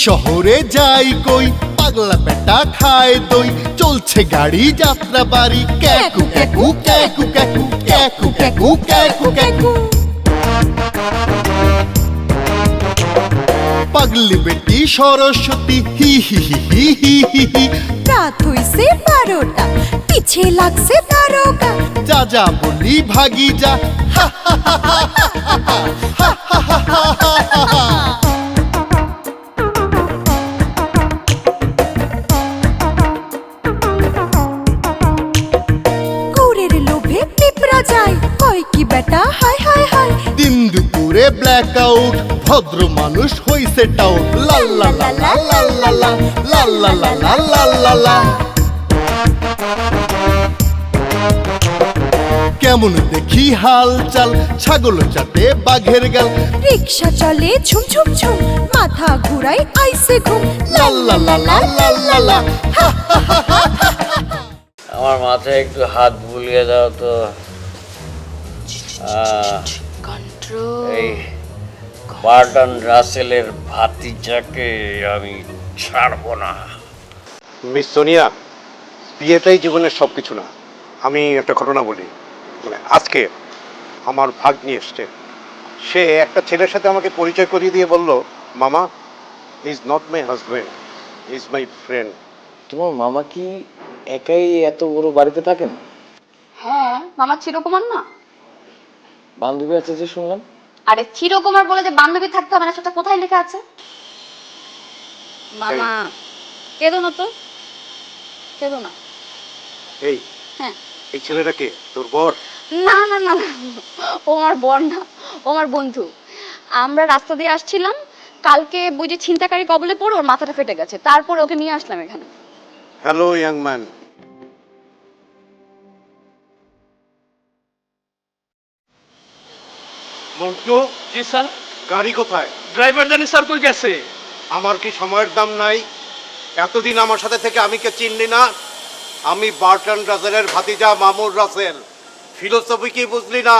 শহরে যাই কই পাগলা বেটা খায় দই চলছে গাড়ি যাত্রা বাড়ি ক্যাকু ক্যাকু ক্যাকু ক্যাকু ক্যাকু ক্যাকু ক্যাকু ক্যাকু পাগলি বেটি সরস্বতী হি হি হি হি হি হি হি রাত হইছে বারোটা পিছে লাগছে তারকা যা যা বলি ভাগি যা হা, হা, হা, হা, হা, হা, হা, হা, হা, হা, দুপুরে ব্ল্যাক আউট ভদ্র মানুষ হইছে টাউট লা লা লা লা লা লা লা লা লা লা লা লা লা লা কেমন দেখি হাল চাল ছাগল চাটে বাঘের গাল রিক্সা চলে ঝুম ঝুম ঝুম মাথা ঘুরাই আইসে ঘুম লা লা লা লা লা লা লা আমার মাথায় একটু হাত বুলিয়ে দাও তো আহ, এই বার্টন রাসেলের ভাতিজাকে আমি ছাড়বো না। মিস সোনিয়া বিয়েটাই জীবনের সব কিছু না। আমি একটা ঘটনা বলি। মানে আজকে আমার ভাগ্নি এসছে। সে একটা ছেলের সাথে আমাকে পরিচয় করিয়ে দিয়ে বলল মামা is not my husband is my friend তোমার মামা কি একাই এত বড় বাড়িতে থাকেন? হ্যাঁ মামা চিরকুমার না। বান্ধবী আছে যে শুনলাম? আরে চিরকুমার বলে যে বান্ধবী থাকতে হবে না সেটা কোথায় লেখা আছে? মামা কেঁদো না তো। কেঁদো না। এই। হ্যাঁ। এই ছেলেটাকে তোর বর? না না না না। ও আমার বোন না। ও আমার বন্ধু। আমরা রাস্তা দিয়ে আসছিলাম। কালকে বুঝি ছিনতাকারী কবলে পড়ে ওর মাথাটা ফেটে গেছে। তারপর ওকে নিয়ে আসলাম এখানে। হ্যালো ইয়াং ম্যান মন্টু জি স্যার। গাড়ি কোথায়? ড্রাইভার জানি স্যার কই গেছে। আমার কি সময়ের দাম নাই? এতদিন আমার সাথে থেকে আমি কে চিনলি না? আমি বার্টন রাসেলের ভাতিজা মামুর রাসেল। ফিলোসফি কি বুঝলি না?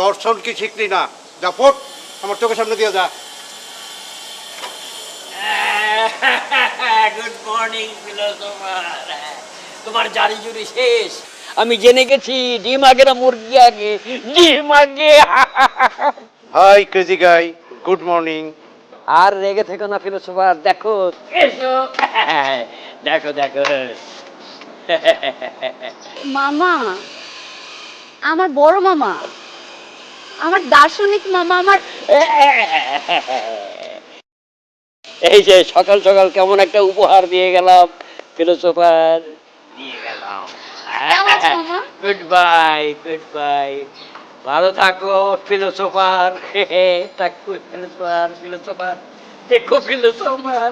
দর্শন কি শিখলি না? যা ফোট আমার চোখের সামনে দিয়ে যা। গুড মর্নিং ফিলোসোফার তোমার জারি জুরি শেষ। আমি জেনে গেছি ডিম আগে না মুরগি আগে ডিম আগে hi crazy guy good morning আর রেগে থেকো না ফিলোসোফার দেখো। এসো। দেখো দেখো। মামা আমার বড় মামা আমার দার্শনিক মামা আমার এই যে সকাল সকাল কেমন একটা উপহার দিয়ে গেলাম ফিলোসোফার দিয়ে গেলাম কেমন আছো, মামা? গুড বাই গুড বাই ভালো থাকো ফিলোসোফার থাকো ফিলোসোফার ফিলোসোফার দেখো ফিলোসোফার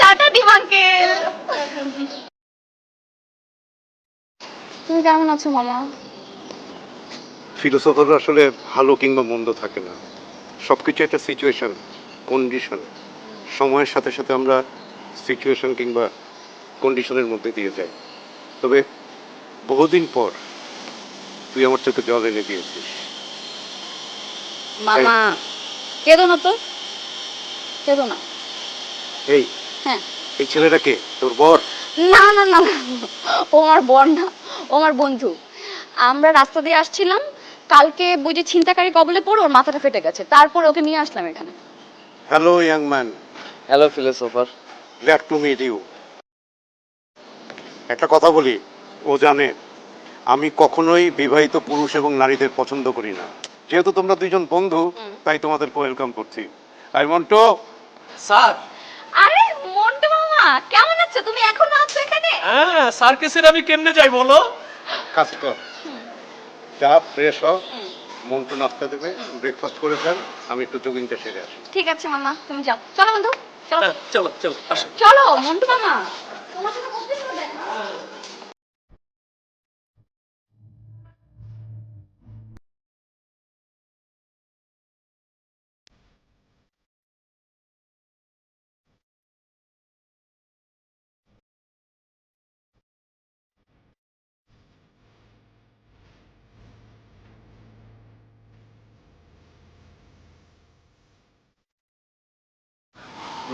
টাটা ডিম আঙ্কেল। তুমি কেমন আছো মামা? ফিলোসফার আসলে ভালো কিংবা মন্দ থাকে না। সব কিছু একটা সিচুয়েশন কন্ডিশন সময়ের সাথে সাথে আমরা সিচুয়েশন কিংবা কন্ডিশনের মধ্যে দিয়ে যাই। তবে বহুদিন পর তুই আমার চোখে জল এনে দিয়েছিস। মামা কেঁদো না তো। কেঁদো না। এই। হ্যাঁ। এই ছেলেটাকে তোর বর? না না না না। ও আমার বর না। ও আমার বন্ধু। আমরা রাস্তা দিয়ে আসছিলাম। কালকে বুঝি ছিনতাকারী কবলে পড়ে ওর মাথাটা ফেটে গেছে। তারপর ওকে নিয়ে আসলাম এখানে। Hello young man. Hello philosopher. Glad to meet you একটা কথা বলি ও জানে আমি কখনোই বিবাহিত পুরুষ এবং নারীদের পছন্দ করি না। যেহেতু তোমরা দুইজন বন্ধু তাই তোমাদের ওয়েলকাম করছি। I want to sir. আরে মন্টু মামা কেমন আছো? তুমি এখন আছো এখানে? হ্যাঁ সার্কাসের আমি কেমনে যাই বলো? কাজ কর। চা ফ্রেশ হ মন্টু নাস্তা দেবে ব্রেকফাস্ট করে ফেল আমি একটু জগিংটা সেরে আসি। ঠিক আছে মামা তুমি যাও। চলো বন্ধু চলো। হ্যাঁ, চলো চলো আসো। চলো মন্টু মামা। তোমার সাথে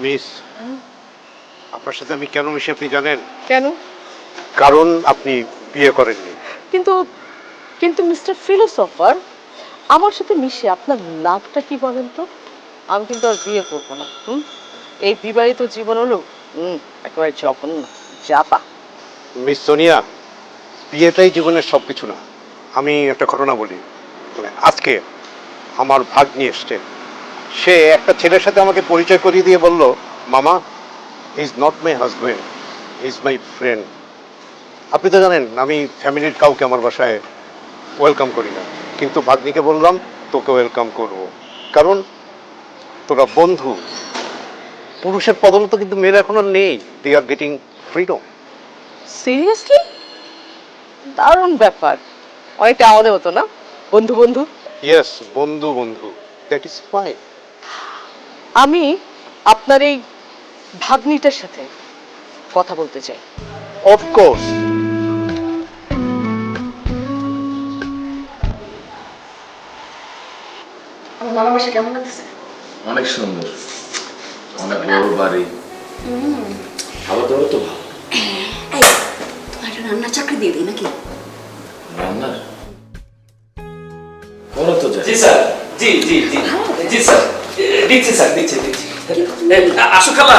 Miss, hum? aproxima-me quer eu não me chamo de Janene. Que? কারণ আপনি বিয়ে করেননি। কিন্তু কিন্তু মিস্টার ফিলোসফার আমার সাথে মিশে আপনার লাভটা কি বলেন তো? আমি কিন্তু আর বিয়ে করব না। হুম? এই বিবাহিত জীবন হলো হুম একেবারে জঘন্য চাপা মিস সোনিয়া বিয়েটাই জীবনের সব কিছু না। আমি একটা ঘটনা বলি। আজকে আমার ভাগ নিয়ে এসছে। সে একটা ছেলের সাথে আমাকে পরিচয় করিয়ে দিয়ে বলল মামা is not my husband is my friend আপনি তো জানেন আমি ফ্যামিলির কাউকে আমার বাসায় ওয়েলকাম করি না। কিন্তু ভাগ্নিকে বললাম তোকে ওয়েলকাম করব। কারণ তোরা বন্ধু। পুরুষের পদলত কিন্তু মেয়েরা এখন আর নেই। They are getting freedom seriously দারুণ ব্যাপার। অনেকটা আমাদের হতো না? বন্ধু বন্ধু? ইয়েস বন্ধু বন্ধু। দ্যাট ইজ ফাইন আমি আপনার এই ভাগ্নিটার সাথে কথা বলতে চাই। অফকোর্স মামার বাসা কেমন লাগছে অনেক সুন্দর। অনেক বড় বাড়ি। খাবার দাবার তো ভালো। তোমার রান্নার চাকরি দিয়ে দিই নাকি? রান্নার? বলো তো জি স্যার। জি জি জি। জি স্যার। দিচ্ছি স্যার দিচ্ছি দিচ্ছি। আসো খালা।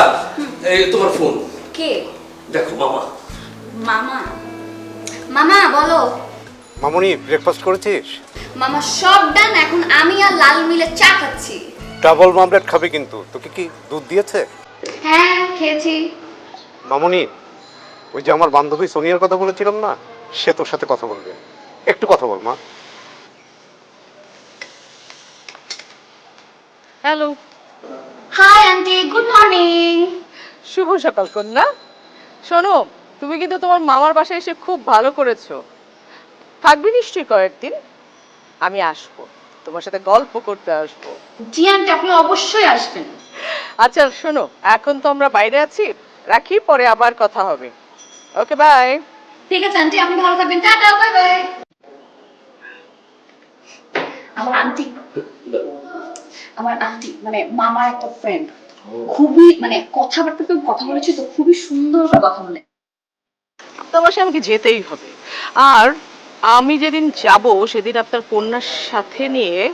এই তোমার ফোন। কে? দেখো মামা। মামা। মামা বলো। মামনি ব্রেকফাস্ট করেছিস? মামা সব ডান এখন আমি আর লাল মিলে চা খাচ্ছি। ডাবল মামলেট খাবে কিন্তু। তোকে কি দুধ দিয়েছে? হ্যাঁ খেয়েছি। মামনি ওই যে আমার বান্ধবী সোনিয়ার কথা বলেছিলাম না সে তোর সাথে কথা বলবে। একটু কথা বল মা। Hello. Hi aunty good morning শুভ সকাল কন্যা। শোনো তুমি কিন্তু তোমার মামার বাসায় এসে খুব ভালো করেছ। থাকবি নিশ্চয়ই কয়েকদিন আমি আসব। তোমার সাথে গল্প করতে আসব। জি আন্টি আপনি অবশ্যই আসবেন। আচ্ছা শোনো এখন তো আমরা বাইরে আছি রাখি পরে আবার কথা হবে। Okay bye. ঠিক আছে আন্টি আপনি ভালো থাকবেন। Tata bye bye. আমার আন্টি আমার আন্টি মানে মামার একটা ফ্রেন্ড খুবই মানে কথাবার্তা তো কথা বলেছি তো খুবই সুন্দর কথা বলে। তোমার সাথে আমাকে যেতেই হবে। আর আমি যেদিন যাব সেদিন আপনার কন্যার সাথে নিয়ে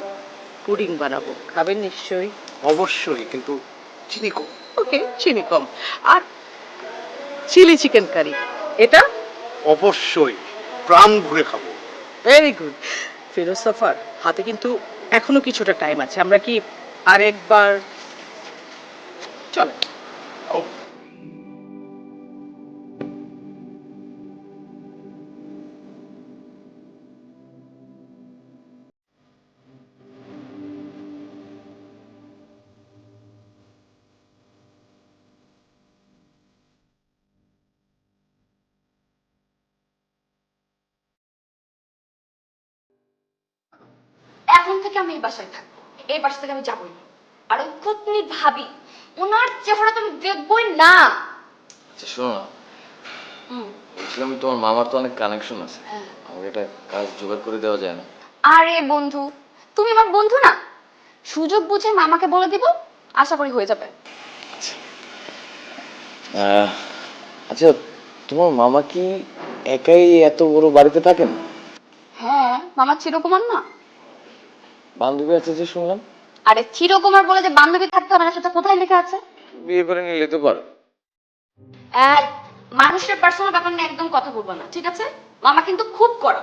পুডিং বানাবো। খাবেন নিশ্চয়ই? অবশ্যই কিন্তু চিনি কম। ওকে চিনি কম। আর চিলি চিকেন কারি। এটা? অবশ্যই প্রাণ ভরে খাব। ভেরি গুড ফিলোসফার হাতে কিন্তু এখনও কিছুটা টাইম আছে। আমরা কি আরেকবার? চলো এখন থেকে আমি এই বাসায় থাকব। এই বাসা থেকে আমি যাবোই। আর ওই কুতনি ভাবি ওনার চেহারা তো আমি দেখবোই না। আচ্ছা শোনো না। বলছিলাম তোমার মামার তো অনেক কানেকশন আছে। হ্যাঁ। আমাকে একটা কাজ জোগাড় করে দেওয়া যায় না। আরে বন্ধু তুমি আমার বন্ধু না? সুযোগ বুঝে মামাকে বলে দিব আশা করি হয়ে যাবে। আহ, আচ্ছা তোমার মামা কি একাই এত বড় বাড়িতে থাকেন? হ্যাঁ মামা চিরকুমার না। বান্ধবী আছে যে শুনলাম? আরে চিরকুমার বলে যে বান্ধবী থাকতে হবে না সেটা কোথায় লেখা আছে? বিয়ে করে নিলে তো পারো। এক মানুষের পার্সোনাল ব্যাপার নিয়ে একদম কথা বলব না ঠিক আছে? মামা কিন্তু খুব কড়া।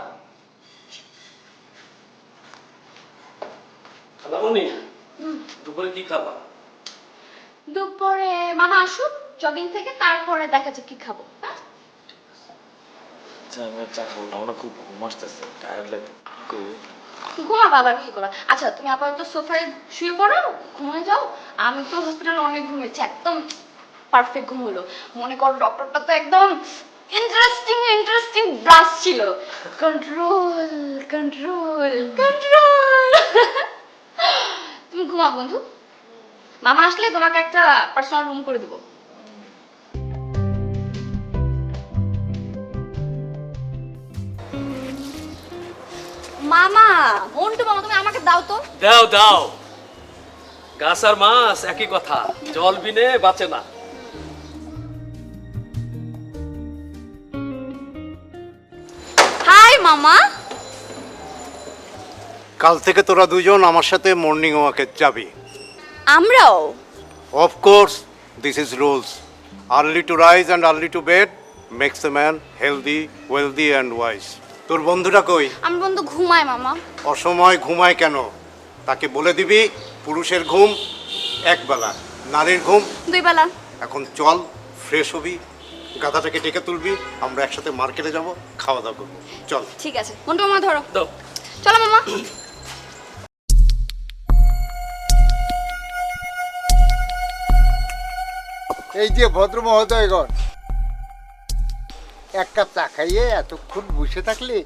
খালামণি দুপুরে কি খাবা? দুপুরে মামা আসুক জগিং থেকে তারপরে দেখা যাক কি খাব হ্যাঁ? আচ্ছা আমি চা খাব আমার না খুব ঘুম আসতেছে টায়ার্ড লাগে। ঘুমা বাবার কি আচ্ছা তুমি আপাতত সোফায় শুয়ে পড়ো, ঘুমিয়ে যাও। আমি তো হসপিটালে অনেক ঘুমিয়েছি, একদম পারফেক্ট ঘুম হলো। মনে করো ডক্টরটা তো একদম ইন্টারেস্টিং ইন্টারেস্টিং ব্রাশ ছিল। কন্ট্রোল কন্ট্রোল কন্ট্রোল তুমি ঘুমা বন্ধু। মামা আসলে তোমাকে একটা পার্সোনাল রুম করে দেবো। মামা মন্টু মামা তুমি আমাকে দাও তো। দাও দাও। গাছ আর মাছ একই কথা। জল বিনে বাঁচে না। হাই মামা। কাল থেকে তোরা দুজন আমার সাথে মর্নিং ওয়াকে যাবি। আমরাও? Of course this is rules early to rise and early to bed makes a man healthy wealthy and wise তোর বন্ধুটা কই? আমার বন্ধু ঘুমায় মামা। অসময় ঘুমায় কেন? তাকে বলে দিবি পুরুষের ঘুম একবেলা। নারীর ঘুম। দুই বেলা এখন চল ফ্রেশ হবি গাধাটাকে ডেকে তুলবি আমরা একসাথে মার্কেটে যাব খাওয়া দাওয়া করব। চল। ঠিক আছে। মন্টু মামা ধরো। দাও। চলো মামা। এই যে ভদ্র মহোদয়গণ এক কাপ চা খাইয়ে এতক্ষণ বসে থাকলে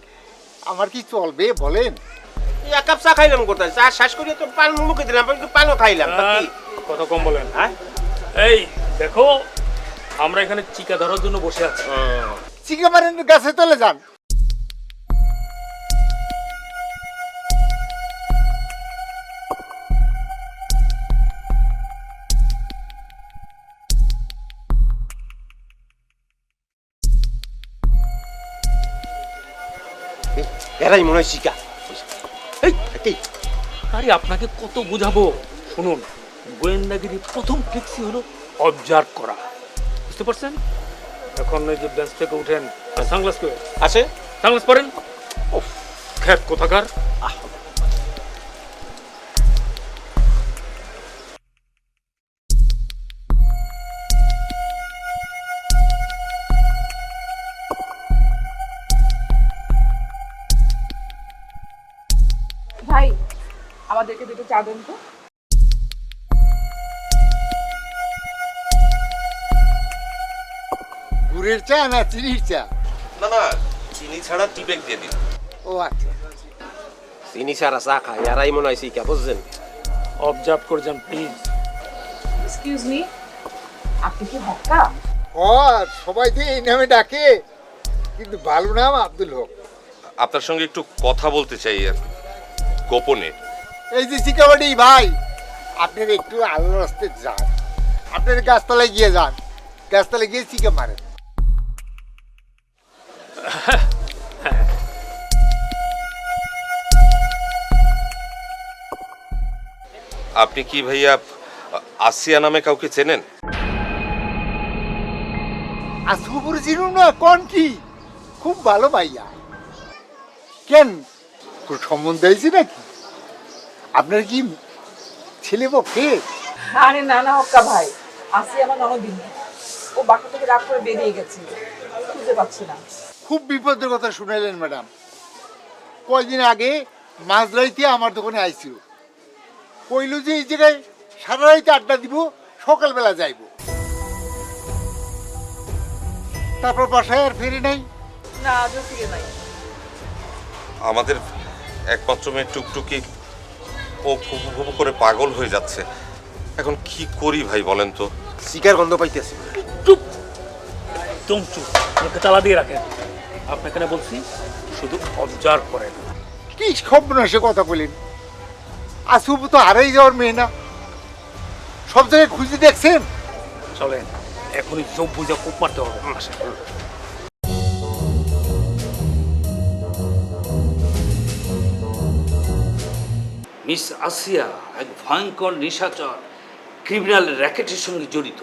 আমার কি চলবে বলেন? এক কাপ চা খাইলাম কোথায়? চা শেষ করে তো পান মুখে দিলাম পানও খাইলাম কত কম বলেন। হ্যাঁ? এই দেখো আমরা এখানে চিকা ধরার জন্য বসে আছি। চিকা মারেন গাছে তলে যান। এরাই মনে হয় শিকা। এই, এই, আরে আপনাকে কত বোঝাবো? শুনুন গোয়েন্দাগিরি প্রথম ফিক্সই হলো অবজার্ভ করা। বুঝতে পারছেন? এখন ওই যে বেঞ্চ থেকে উঠেন। সানগ্লাস করে আছে। সানগ্লাস পরেন। ও খ্যাত কোথাকার। ভাই চা দেন তো। গুড়ের চা না চিনির চা? না না চিনি ছাড়া টিপেক দিয়ে দিন। ও আচ্ছা। চিনি ছাড়া চা খায় এরাই মনে হয় শিকা বুঝছেন? অবজার্ভ করছেন প্লিজ এক্সকিউজ মি আপনি কি হক্কা? ও সবাই তো এই নামে ডাকে কিন্তু ভালো নাম আব্দুল হক। আপনার সঙ্গে একটু কথা বলতে চাই আর কি, গোপনে। এই যে চিকাবাড়ি ভাই। আপনার একটু আলো রাস্তে যান। আপনার গাছতলায় গিয়ে যান। গাছতলায় গিয়ে চিকা মারেন। আপনি কি ভাইয়া আসিয়া নামে কাউকে চেনেন? আসুপুর চিনুন না কোন কি? খুব ভালো ভাইয়া। কেন? সম্বন্ধ হয়েছে নাকি? আপনার কি ছেলে পক্ষে আরে না না হক্কা ভাই। আসি আমার ননদিন। ও বাসা থেকে রাগ করে বেরিয়ে গেছে। খুঁজে পাচ্ছি না। খুব বিপদের কথা শুনাইলেন ম্যাডাম। কয়দিন আগে মাঝরাইতে আমার দোকানে আইছিল। কইল যে এই জায়গায় সারা রাইতে আড্ডা দিব সকালবেলা যাইব। তারপর বাসায় আর ফেরি নাই। না আজও ফিরে নাই। আমাদের একমাত্র মেয়ে টুকটুকি ও ফুপু ফুপু করে পাগল হয়ে যাচ্ছে। এখন কি করি ভাই বলেন তো? শিকার গন্ধ পাইতেছি। চুপ। একদম চুপ। মুখে তালা দিয়ে রাখেন। আপনাকে না বলছি শুধু অবজার্ভ করেন। কি সর্বনাশে কথা বলেন আসুপু তো হারাই যাওয়ার মেয়ে না। সব জায়গায় খুঁজে দেখছেন? চলেন এখনই চোখ বুঝে কূপ মারতে হবে। মিস আসিয়া এক ভয়ঙ্কর নিশাচর ক্রিমিনাল র্যাকেটের সঙ্গে জড়িত।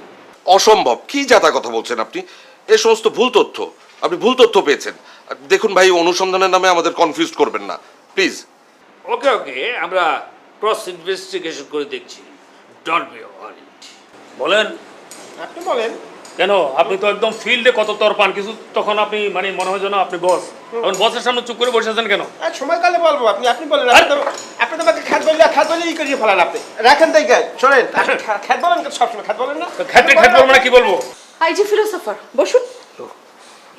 অসম্ভব। কি জাতা কথা বলছেন আপনি? এ সমস্ত ভুল তথ্য। আপনি ভুল তথ্য পেয়েছেন। দেখুন ভাই অনুসন্ধানের নামে আমাদের কনফিউজ করবেন না। প্লিজ ওকে ওকে আমরা ক্রস ইনভেস্টিগেশন করে দেখছি। বি ওয়ারিড বলেন। আপনি বলেন। কেন? আপনি তো একদম ফিল্ডে কত তর পান কিছু তখন আপনি মানে মনে হয় যেন আপনি বস এখন বসের সামনে চুপ করে বসে আছেন কেন? আর সময়কালে বলব আপনি আপনি বলেন আপনি তো আমাকে খ্যাত বললে খ্যাত বলে ই করিয়ে ফেলান আপনি। রাখেন তাই গায়ে শোনেন আপনি খ্যাত বলেন সবসময় খ্যাত বলেন না। খ্যাটে খ্যাট বলব না কি বলব? এই যে ফিলোসফার বসুন।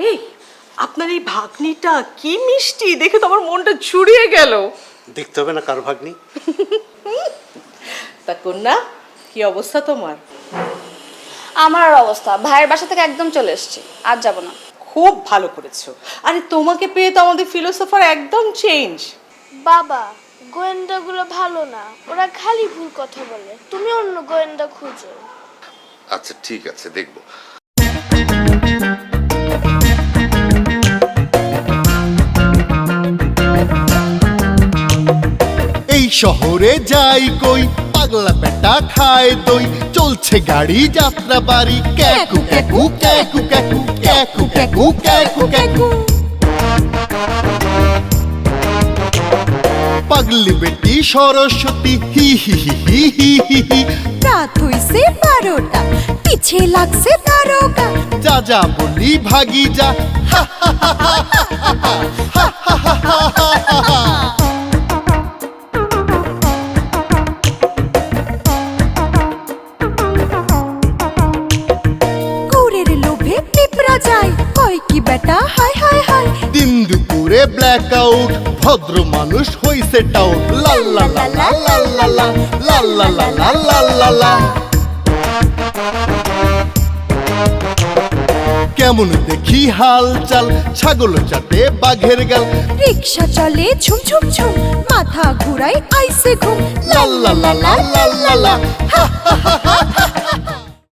এই আপনার এই ভাগ্নিটা কি মিষ্টি দেখে তো আমার মনটা জুড়িয়ে গেল। দেখতে হবে না কার ভাগ্নি। তা কন্যা কি অবস্থা তোমার? আমার অবস্থা ভাইয়ের বাসা থেকে একদম চলে এসেছি আর যাব না। খুব ভালো করেছ। আরে তোমাকে পেয়ে তো আমাদের ফিলোসফার একদম চেঞ্জ বাবা গোয়েন্দাগুলো ভালো না। ওরা খালি ভুল কথা বলে। তুমি অন্য গোয়েন্দা খুঁজো। আচ্ছা ঠিক আছে দেখব। এই শহরে যাই কই পাগলা বেটা খায় দই চলছে গাড়ি যাত্রা বাড়ি ক্যাকু ক্যাকু ক্যাকু ক্যাকু ক্যাকু ক্যাকু ক্যাকু ক্যাকু পাগলি বেটি সরস্বতী হি হি হি হি হি হি হি রাত হইছে বারোটা পিছে লাগছে দারোগা যা যা বলি ভাগি যা হা হা হা হা হা হা হা হা হা হা কি বেটা হায় হায় হায় দিন দুপুরে ব্ল্যাক আউট ভদ্র মানুষ হইছে টাউট লা লা লা লা লা লা লা লা লা লা লা লা লা লা কেমন দেখি হাল চাল ছাগল চাটে বাঘের গাল রিক্সা চলে ঝুম ঝুম ঝুম মাথা ঘুরাই আইসে ঘুম লা লা লা লা লা লা লা হা হা হা হা